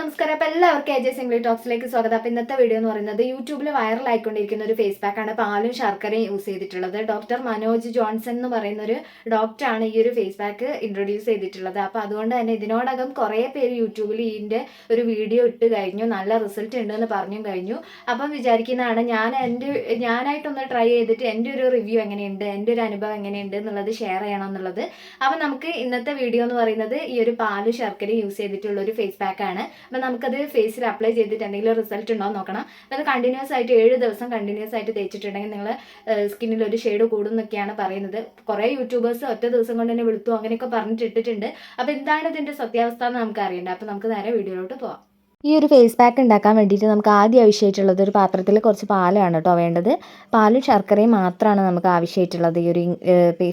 നമസ്കാരം. അപ്പോൾ എല്ലാവർക്കും എജെ സിംഗ്ലി ടോക്സിലേക്ക് സ്വാഗതം. അപ്പോൾ ഇന്നത്തെ വീഡിയോ എന്ന് പറയുന്നത് യൂട്യൂബിൽ വൈറലായിക്കൊണ്ടിരിക്കുന്ന ഒരു ഫേസ് പാക്ക് ആണ് പാലും ശർക്കരയും യൂസ് ചെയ്തിട്ടുള്ളത്. ഡോക്ടർ മനോജ് ജോൺസൺ എന്ന് പറയുന്ന ഒരു ഡോക്ടറാണ് ഈ ഒരു ഫേസ് പാക്ക് ഇൻട്രൊഡ്യൂസ് ചെയ്തിട്ടുള്ളത്. അപ്പോൾ അതുകൊണ്ട് തന്നെ ഇതിനോടകം കുറേ പേര് യൂട്യൂബിൽ ഇതിന്റെ ഒരു വീഡിയോ ഇട്ട് കഴിഞ്ഞു. നല്ല റിസൾട്ട് ഉണ്ട് എന്ന് പറഞ്ഞും കഴിഞ്ഞു. അപ്പം വിചാരിക്കുന്നതാണ് ഞാൻ എന്റെ ഞാനായിട്ടൊന്ന് ട്രൈ ചെയ്തിട്ട് എന്റെ ഒരു റിവ്യൂ എങ്ങനെയുണ്ട് എന്റെ ഒരു അനുഭവം എങ്ങനെയുണ്ട് എന്നുള്ളത് ഷെയർ ചെയ്യണം എന്നുള്ളത്. അപ്പം നമുക്ക് ഇന്നത്തെ വീഡിയോ എന്ന് പറയുന്നത് ഈ ഒരു പാൽ ശർക്കര യൂസ് ചെയ്തിട്ടുള്ള ഒരു ഫേസ് പാക്കാണ് അപ്പം നമുക്കത് ഫേസിൽ അപ്ലൈ ചെയ്തിട്ട് എന്തെങ്കിലും റിസൾട്ട് ഉണ്ടോ നോക്കണം. അപ്പം അത് കണ്ടിന്യൂസ് ആയിട്ട് ഏഴ് ദിവസം കണ്ടിന്യൂസ് ആയിട്ട് തേച്ചിട്ടുണ്ടെങ്കിൽ നിങ്ങൾ സ്കിന്നിൽ ഒരു ഷെയ്ഡ് കൂടും എന്നൊക്കെയാണ് പറയുന്നത്. കുറേ യൂട്യൂബേഴ്സ് ഒറ്റ ദിവസം കൊണ്ട് തന്നെ വിളിത്തു അങ്ങനെയൊക്കെ പറഞ്ഞിട്ടിട്ടിട്ടുണ്ട് അപ്പം എന്താണ് ഇതിന്റെ സത്യാവസ്ഥ എന്ന് നമുക്ക് അറിയണ്ട. അപ്പം നമുക്ക് നേരെ വീഡിയോയിലോട്ട് പോവാം. ഈ ഒരു ഫേസ് പാക്ക് ഉണ്ടാക്കാൻ വേണ്ടിയിട്ട് നമുക്ക് ആദ്യം ആവശ്യമായിട്ടുള്ളത് ഒരു പാത്രത്തിൽ കുറച്ച് പാലാണ് കേട്ടോ വേണ്ടത്. പാലും ശർക്കരയും മാത്രമാണ് നമുക്ക് ആവശ്യമായിട്ടുള്ളത് ഈ ഒരു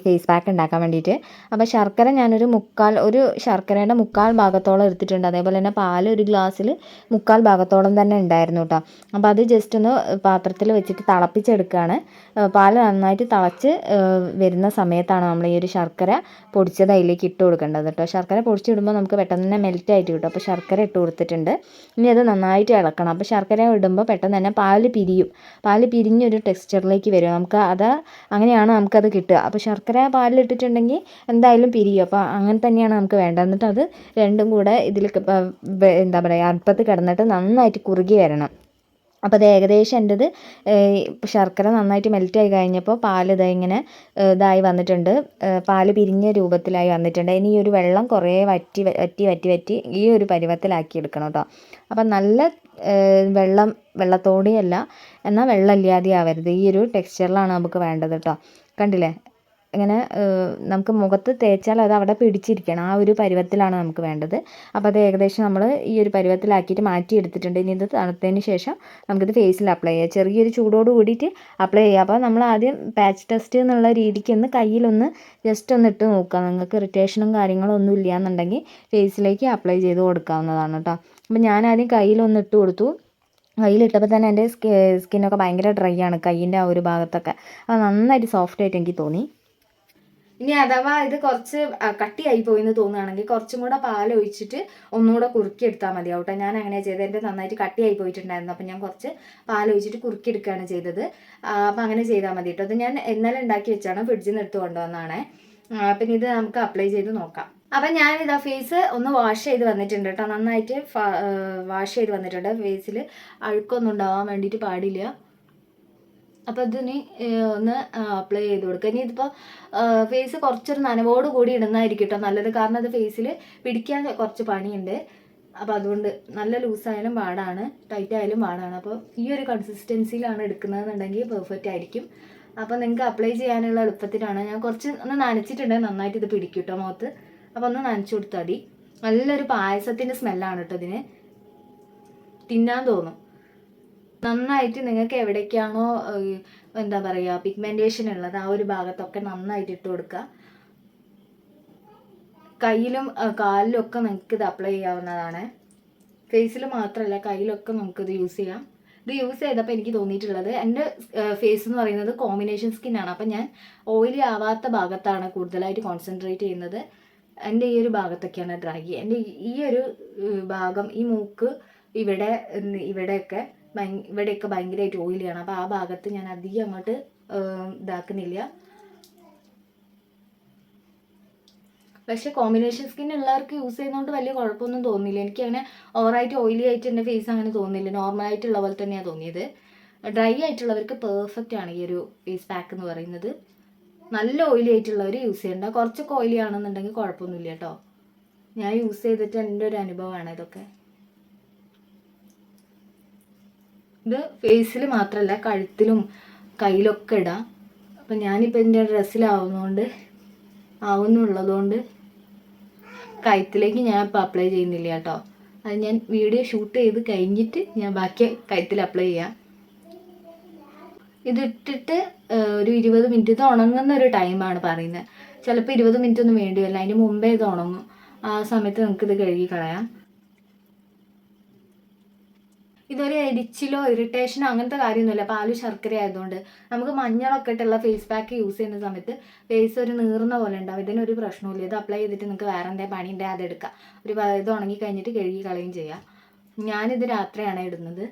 ഫേസ് പാക്ക് ഉണ്ടാക്കാൻ വേണ്ടിയിട്ട്. അപ്പോൾ ശർക്കര ഞാനൊരു മുക്കാൽ ഒരു ശർക്കരയുടെ മുക്കാൽ ഭാഗത്തോളം എടുത്തിട്ടുണ്ട്. അതേപോലെ തന്നെ പാൽ ഒരു ഗ്ലാസ്സിൽ മുക്കാൽ ഭാഗത്തോളം തന്നെ ഉണ്ടായിരുന്നു കേട്ടോ. അപ്പോൾ അത് ജസ്റ്റ് ഒന്ന് പാത്രത്തിൽ വെച്ചിട്ട് തിളപ്പിച്ചെടുക്കുകയാണ്. പാൽ നന്നായിട്ട് തിളച്ച് വരുന്ന സമയത്താണ് നമ്മൾ ഈ ഒരു ശർക്കര പൊടിച്ചത് അതിലേക്ക് ഇട്ട് കൊടുക്കേണ്ടത് കേട്ടോ. ശർക്കര പൊടിച്ചിടുമ്പോൾ നമുക്ക് പെട്ടെന്ന് തന്നെ മെൽറ്റ് ആയിട്ട് കിട്ടും. അപ്പോൾ ശർക്കര ഇട്ട് കൊടുത്തിട്ടുണ്ട്. ഇനി അത് നന്നായിട്ട് ഇളക്കണം. അപ്പോൾ ശർക്കര ഇടുമ്പോൾ പെട്ടെന്ന് തന്നെ പാൽ പിരിയും. പാൽ പിരിഞ്ഞൊരു ടെക്സ്ചറിലേക്ക് വരും. നമുക്ക് അത് അങ്ങനെയാണ് നമുക്കത് കിട്ടുക. അപ്പോൾ ശർക്കര പാലിലിട്ടിട്ടുണ്ടെങ്കിൽ എന്തായാലും പിരിയും. അപ്പോൾ അങ്ങനെ തന്നെയാണ് നമുക്ക് വേണ്ടത്. എന്നിട്ട് അത് രണ്ടും കൂടെ ഇതിൽ എന്താ പറയുക അടുപ്പത്ത് കിടന്നിട്ട് നന്നായിട്ട് കുറുകി വരണം. അപ്പോൾ അത് ഏകദേശം എന്റെത് ശർക്കര നന്നായിട്ട് മെൽറ്റ് ആയി കഴിഞ്ഞപ്പോൾ പാൽ ഇതാ ഇങ്ങനെ ഇതായി വന്നിട്ടുണ്ട്. പാൽ പിരിഞ്ഞ രൂപത്തിലായി വന്നിട്ടുണ്ട്. ഇനി ഈ ഒരു വെള്ളം കുറേ വറ്റി വറ്റി വറ്റി വറ്റി ഈ ഒരു പരുവത്തിലാക്കി എടുക്കണം കേട്ടോ അപ്പം നല്ല വെള്ളം വെള്ളത്തോടെയല്ല എന്നാൽ വെള്ളമില്ലാതെ ആവരുത് ഈ ഒരു ടെക്സ്ചറിലാണ് നമുക്ക് വേണ്ടത് കേട്ടോ കണ്ടില്ലേ? ഇങ്ങനെ നമുക്ക് മുഖത്ത് തേച്ചാൽ അത് അവിടെ പിടിച്ചിരിക്കണം. ആ ഒരു പരുവത്തിലാണ് നമുക്ക് വേണ്ടത്. അപ്പോൾ അത് ഏകദേശം നമ്മൾ ഈ ഒരു പരുവത്തിലാക്കിയിട്ട് മാറ്റി എടുത്തിട്ടുണ്ട് ഇനി ഇത് തണുത്തതിന് ശേഷം നമുക്കിത് ഫേസിൽ അപ്ലൈ ചെയ്യാം. ചെറിയൊരു ചൂടോട് കൂടിയിട്ട് അപ്ലൈ ചെയ്യുക അപ്പോൾ നമ്മൾ ആദ്യം പാച്ച് ടെസ്റ്റ് എന്നുള്ള രീതിക്ക് ഒന്ന് കയ്യിലൊന്ന് ജസ്റ്റ് ഒന്ന് ഇട്ട് നോക്കുക. നിങ്ങൾക്ക് ഇറിറ്റേഷനും കാര്യങ്ങളും ഒന്നും ഇല്ല എന്നുണ്ടെങ്കിൽ ഫേസിലേക്ക് അപ്ലൈ ചെയ്ത് കൊടുക്കാവുന്നതാണ് കേട്ടോ അപ്പോൾ ഞാൻ ആദ്യം കയ്യിലൊന്ന് ഇട്ട് കൊടുത്തു. കയ്യിലിട്ടപ്പോൾ തന്നെ എന്റെ സ്കി സ്കിന്നൊക്കെ ഭയങ്കര ഡ്രൈ ആണ് കയ്യിന്റെ ആ ഒരു ഭാഗത്തൊക്കെ. അത് നന്നായിട്ട് സോഫ്റ്റ് ആയിട്ട് എനിക്ക് തോന്നി. ഇനി അഥവാ ഇത് കുറച്ച് കട്ടിയായി പോയി എന്ന് തോന്നുകയാണെങ്കിൽ കുറച്ചും കൂടെ പാൽ ഒഴിച്ചിട്ട് ഒന്നുകൂടെ കുറുക്കി എടുത്താൽ മതി. കേട്ടോ ഞാൻ അങ്ങനെ ചെയ്തത്. എന്റെ നന്നായിട്ട് കട്ടിയായി പോയിട്ടുണ്ടായിരുന്നു. അപ്പം ഞാൻ കുറച്ച് പാൽ ഒഴിച്ചിട്ട് കുറുക്കി എടുക്കുകയാണ് ചെയ്തത് അപ്പം അങ്ങനെ ചെയ്താൽ മതി കേട്ടോ. അത് ഞാൻ ഇന്നലെ ഉണ്ടാക്കി വെച്ചാണ് ഫ്രിഡ്ജിൽ നിന്ന് എടുത്ത് കൊണ്ടുവന്നതാണേ. ആ, പിന്നെ ഇത് നമുക്ക് അപ്ലൈ ചെയ്ത് നോക്കാം. അപ്പം ഞാൻ ഇതാ ഫേസ് ഒന്ന് വാഷ് ചെയ്ത് വന്നിട്ടുണ്ട് കേട്ടോ. നന്നായിട്ട് വാഷ് ചെയ്ത് വന്നിട്ടുണ്ട്. ഫേസിൽ അഴുക്കൊന്നും ഉണ്ടാവാൻ വേണ്ടിയിട്ട് പാടില്ല. അപ്പോൾ ഇതിന് നീ ഒന്ന് അപ്ലൈ ചെയ്ത് കൊടുക്കുക ഇനി ഇതിപ്പോൾ ഫേസ് കുറച്ചൊരു നനവോട് കൂടി ഇടുന്നതായിരിക്കും കേട്ടോ നല്ലത്. കാരണം അത് ഫേസിൽ പിടിക്കാൻ കുറച്ച് പണിയുണ്ട്. അപ്പോൾ അതുകൊണ്ട് നല്ല ലൂസായാലും പാടാണ് ടൈറ്റ് ആയാലും പാടാണ്. അപ്പോൾ ഈ ഒരു കൺസിസ്റ്റൻസിയിലാണ് എടുക്കുന്നതെന്നുണ്ടെങ്കിൽ പെർഫെക്റ്റ് ആയിരിക്കും. അപ്പോൾ നിങ്ങൾക്ക് അപ്ലൈ ചെയ്യാനുള്ള എളുപ്പത്തിലാണ്. ഞാൻ കുറച്ച് ഒന്ന് നനച്ചിട്ടുണ്ട്. നന്നായിട്ട് ഇത് പിടിക്കും കേട്ടോ മുഖത്ത്. അപ്പോൾ ഒന്ന് നനച്ചു കൊടുത്താൽ മതി. നല്ലൊരു പായസത്തിന്റെ സ്മെല്ലാണ് കേട്ടോ ഇതിന്. തിന്നാൻ തോന്നും. നന്നായിട്ട് നിങ്ങൾക്ക് എവിടേക്കാണോ എന്താ പറയുക പിഗ്മെന്റേഷൻ ഉള്ളത് ആ ഒരു ഭാഗത്തൊക്കെ നന്നായിട്ട് ഇട്ട് കൊടുക്കുക. കയ്യിലും കാലിലും ഒക്കെ നിങ്ങൾക്ക് ഇത് അപ്ലൈ ചെയ്യാവുന്നതാണ്. ഫേസിൽ മാത്രമല്ല കയ്യിലൊക്കെ നമുക്കിത് യൂസ് ചെയ്യാം. ഇത് യൂസ് ചെയ്തപ്പോൾ എനിക്ക് തോന്നിയിട്ടുള്ളത് എന്റെ ഫേസ് എന്ന് പറയുന്നത് കോമ്പിനേഷൻ സ്കിൻ ആണ്. അപ്പം ഞാൻ ഓയിലി ആവാത്ത ഭാഗത്താണ് കൂടുതലായിട്ട് കോൺസെൻട്രേറ്റ് ചെയ്യുന്നത്. എന്റെ ഈ ഒരു ഭാഗത്തൊക്കെയാണ് ഡ്രൈ എന്റെ ഈ ഒരു ഭാഗം ഈ മൂക്ക് ഇവിടെ ഇവിടെയൊക്കെ ഇവിടെയൊക്കെ ഭയങ്കരമായിട്ട് ഓയിലിയാണ് അപ്പോൾ ആ ഭാഗത്ത് ഞാൻ അധികം അങ്ങോട്ട് ഇതാക്കുന്നില്ല. പക്ഷേ കോമ്പിനേഷൻ സ്കിൻ ഉള്ളവർക്ക് യൂസ് ചെയ്യുന്നതുകൊണ്ട് വലിയ കുഴപ്പമൊന്നും തോന്നില്ല എനിക്ക് അങ്ങനെ ഓവറായിട്ട് ഓയിലി ആയിട്ട് എന്റെ ഫേസ് അങ്ങനെ തോന്നിയില്ല നോർമലായിട്ടുള്ള പോലെ തന്നെയാണ് തോന്നിയത്. ഡ്രൈ ആയിട്ടുള്ളവർക്ക് പെർഫെക്റ്റ് ആണ് ഈ ഒരു ഫേസ് പാക്ക് എന്ന് പറയുന്നത്. നല്ല ഓയിലി ആയിട്ടുള്ളവർ യൂസ് ചെയ്യേണ്ട. കുറച്ചൊക്കെ ഓയിലി ആണെന്നുണ്ടെങ്കിൽ കുഴപ്പമൊന്നുമില്ല കേട്ടോ. ഞാൻ യൂസ് ചെയ്തിട്ട് എന്റെ ഒരു അനുഭവമാണ് ഇതൊക്കെ. ഇത് ഫേസിൽ മാത്രമല്ല കഴുത്തിലും കയ്യിലൊക്കെ ഇടാം. അപ്പം ഞാനിപ്പോൾ എന്റെ ഡ്രസ്സിലാവുന്നതുകൊണ്ട് ആവുന്നുള്ളതുകൊണ്ട് കഴുത്തിലേക്ക് ഞാൻ ഇപ്പോൾ അപ്ലൈ ചെയ്യുന്നില്ല കേട്ടോ. അത് ഞാൻ വീഡിയോ ഷൂട്ട് ചെയ്ത് കഴിഞ്ഞിട്ട് ഞാൻ ബാക്കി കഴുത്തിൽ അപ്ലൈ ചെയ്യാം. ഇതിട്ടിട്ട് ഒരു ഇരുപത് മിനിറ്റ് ഇത് ഉണങ്ങുന്ന ഒരു ടൈമാണ് പറയുന്നത്. ചിലപ്പോൾ ഇരുപത് മിനിറ്റ് ഒന്നും വേണ്ടി വരില്ല അതിന് മുമ്പേ ഇത് ഉണങ്ങും. ആ സമയത്ത് നിങ്ങൾക്ക് ഇത് കഴുകി കളയാം. ഇതൊരു എരിച്ചിലോ ഇറിറ്റേഷനോ അങ്ങനത്തെ കാര്യമൊന്നുമില്ല. പാൽ ശർക്കര ആയതുകൊണ്ട്. നമുക്ക് മഞ്ഞളൊക്കെ ഇട്ടുള്ള ഫേസ് പാക്ക് യൂസ് ചെയ്യുന്ന സമയത്ത് ഫേസ് ഒരു നീർന്ന പോലെ ഉണ്ടാവും. ഇതിനൊരു പ്രശ്നമില്ല ഇത് അപ്ലൈ ചെയ്തിട്ട് നിങ്ങൾക്ക് വേറെ എന്തെങ്കിലും പണി ഉണ്ടെങ്കിൽ അതെടുക്കാം ഒരു ഇത് ഉണങ്ങി കഴിഞ്ഞിട്ട് കഴുകി കളയും ചെയ്യാം. ഞാനിത് രാത്രിയാണ് ഇടുന്നത്.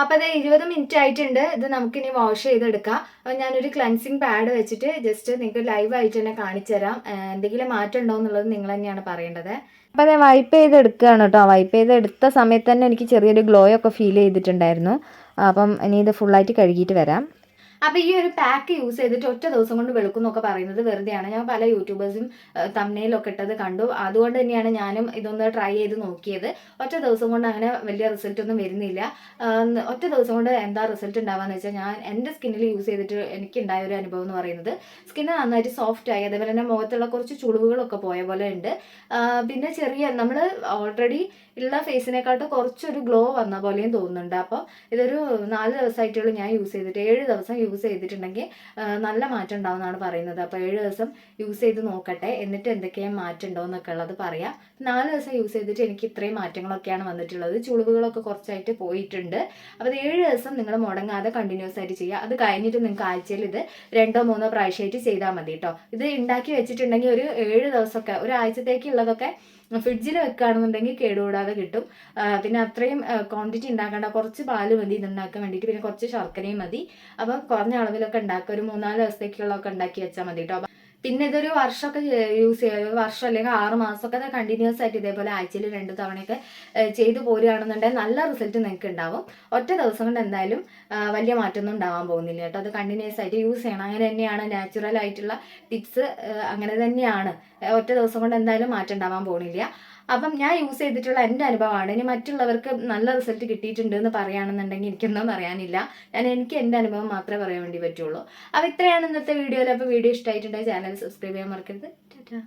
അപ്പോൾ അത് ഇരുപത് മിനിറ്റ് ആയിട്ടുണ്ട്. ഇത് നമുക്കിനി വാഷ് ചെയ്തെടുക്കാം. അപ്പൊ ഞാനൊരു ക്ലൻസിങ് പാഡ് വെച്ചിട്ട് ജസ്റ്റ് നിങ്ങൾക്ക് ലൈവ് ആയിട്ട് തന്നെ കാണിച്ചു തരാം. എന്തെങ്കിലും മാറ്റം ഉണ്ടോ എന്നുള്ളത് നിങ്ങൾ തന്നെയാണ് പറയേണ്ടത്. അപ്പോൾ അത് വൈപ്പ് ചെയ്തെടുക്കുകയാണ് കേട്ടോ. വൈപ്പ് ചെയ്തെടുത്ത സമയത്ത് തന്നെ എനിക്ക് ചെറിയൊരു ഗ്ലോ ഒക്കെ ഫീൽ ചെയ്തിട്ടുണ്ടായിരുന്നു. അപ്പം ഇനി ഇത് ഫുള്ളായിട്ട് കഴുകിയിട്ട് വരാം. അപ്പോൾ ഈ ഒരു പാക്ക് യൂസ് ചെയ്തിട്ട് ഒറ്റ ദിവസം കൊണ്ട് വെളുക്കും എന്നൊക്കെ പറയുന്നത് വെറുതെയാണ്. ഞാൻ പല യൂട്യൂബേഴ്സും തമ്മനയിലൊക്കെ ഇട്ടത് കണ്ടു. അതുകൊണ്ട് തന്നെയാണ് ഞാനും ഇതൊന്ന് ട്രൈ ചെയ്ത് നോക്കിയത്. ഒറ്റ ദിവസം കൊണ്ട് അങ്ങനെ വലിയ റിസൾട്ട് ഒന്നും വരുന്നില്ല. ഒറ്റ ദിവസം കൊണ്ട് എന്താ റിസൾട്ട് ഉണ്ടാവാന്ന് വെച്ചാൽ ഞാൻ എന്റെ സ്കിന്നിൽ യൂസ് ചെയ്തിട്ട് എനിക്ക് ഉണ്ടായ ഒരു അനുഭവം എന്ന് പറയുന്നത് സ്കിന്ന് നന്നായിട്ട് സോഫ്റ്റ് ആയി അതേപോലെ തന്നെ മുഖത്തുള്ള കുറച്ച് ചുളിവുകളൊക്കെ പോയ പോലെ ഉണ്ട്. പിന്നെ ചെറിയ നമ്മൾ ഓൾറെഡി ഉള്ള ഫേസിനെക്കാട്ടും കുറച്ചൊരു ഗ്ലോ വന്ന പോലെയും തോന്നുന്നുണ്ട്. അപ്പോൾ ഇതൊരു നാല് ദിവസമായിട്ടുള്ള ഞാൻ യൂസ് ചെയ്തിട്ട്. ഏഴ് ദിവസം യൂസ് ചെയ്തിട്ടുണ്ടെങ്കിൽ നല്ല മാറ്റം ഉണ്ടാവുമെന്നാണ് പറയുന്നത്. അപ്പോൾ ഏഴ് ദിവസം യൂസ് ചെയ്ത് നോക്കട്ടെ. എന്നിട്ട് എന്തൊക്കെയാണ് മാറ്റം ഉണ്ടോ എന്നൊക്കെ ഉള്ളത് പറയാം. നാല് ദിവസം യൂസ് ചെയ്തിട്ട് എനിക്ക് ഇത്രയും മാറ്റങ്ങളൊക്കെയാണ് വന്നിട്ടുള്ളത്. ചുളിവുകളൊക്കെ കുറച്ചായിട്ട് പോയിട്ടുണ്ട്. അപ്പോൾ അത് ഏഴ് ദിവസം നിങ്ങൾ മുടങ്ങാതെ കണ്ടിന്യൂസ് ആയിട്ട് ചെയ്യുക. അത് കഴിഞ്ഞിട്ട് നിങ്ങൾക്ക് ആഴ്ചയിൽ ഇത് രണ്ടോ മൂന്നോ പ്രാവശ്യമായിട്ട് ചെയ്താൽ മതി കേട്ടോ. ഇത് ഉണ്ടാക്കി വെച്ചിട്ടുണ്ടെങ്കിൽ ഒരു ഏഴ് ദിവസമൊക്കെ ഒരാഴ്ചത്തേക്കുള്ളതൊക്കെ ഫ്രിഡ്ജിൽ വെക്കുകയാണെന്നുണ്ടെങ്കിൽ കേടുകൂടാതെ കിട്ടും. പിന്നെ അത്രയും ക്വാണ്ടിറ്റി ഉണ്ടാക്കേണ്ട. കുറച്ച് പാൽ മതി ഇത് ഉണ്ടാക്കാൻ വേണ്ടിയിട്ട്. പിന്നെ കുറച്ച് ശർക്കരയും മതി. അപ്പം കുറഞ്ഞ അളവിലൊക്കെ ഉണ്ടാക്കുക ഒരു മൂന്നാൽ ദിവസത്തേക്കുള്ളതൊക്കെ ഉണ്ടാക്കി വെച്ചാൽ മതി കേട്ടോ പിന്നെ ഇതൊരു വർഷമൊക്കെ യൂസ് ചെയ്യുക ഒരു വർഷം അല്ലെങ്കിൽ ആറ് മാസമൊക്കെ കണ്ടിന്യൂസ് ആയിട്ട് ഇതേപോലെ ആഴ്ചയിൽ രണ്ട് തവണയൊക്കെ ചെയ്തു പോരുകയാണെന്നുണ്ടെങ്കിൽ നല്ല റിസൾട്ട് നിങ്ങൾക്ക് ഉണ്ടാവും. ഒറ്റ ദിവസം കൊണ്ട് എന്തായാലും വലിയ മാറ്റമൊന്നും ഉണ്ടാവാൻ പോകുന്നില്ല കേട്ടോ. അത് കണ്ടിന്യൂസ് ആയിട്ട് യൂസ് ചെയ്യണം. അങ്ങനെ തന്നെയാണ് നാച്ചുറൽ ആയിട്ടുള്ള ടിപ്സ് അങ്ങനെ തന്നെയാണ്. ഒറ്റ ദിവസം കൊണ്ട് എന്തായാലും മാറ്റം ഉണ്ടാവാൻ പോകുന്നില്ല. അപ്പം ഞാൻ യൂസ് ചെയ്തിട്ടുള്ള എന്റെ അനുഭവമാണ്. ഇനി മറ്റുള്ളവർക്ക് നല്ല റിസൾട്ട് കിട്ടിയിട്ടുണ്ട് എന്ന് പറയുകയാണെന്നുണ്ടെങ്കിൽ എനിക്കൊന്നും അറിയാനില്ല. ഞാൻ എനിക്ക് എന്റെ അനുഭവം മാത്രമേ പറയാൻ വേണ്ടി പറ്റുള്ളൂ. അപ്പോൾ ഇത്രയാണ് ഇന്നത്തെ വീഡിയോയിൽ അപ്പോൾ വീഡിയോ ഇഷ്ടമായിട്ടുണ്ടെങ്കിൽ ചാനൽ സബ്സ്ക്രൈബ് ചെയ്യാൻ മറക്കരുത്. ടാറ്റാ.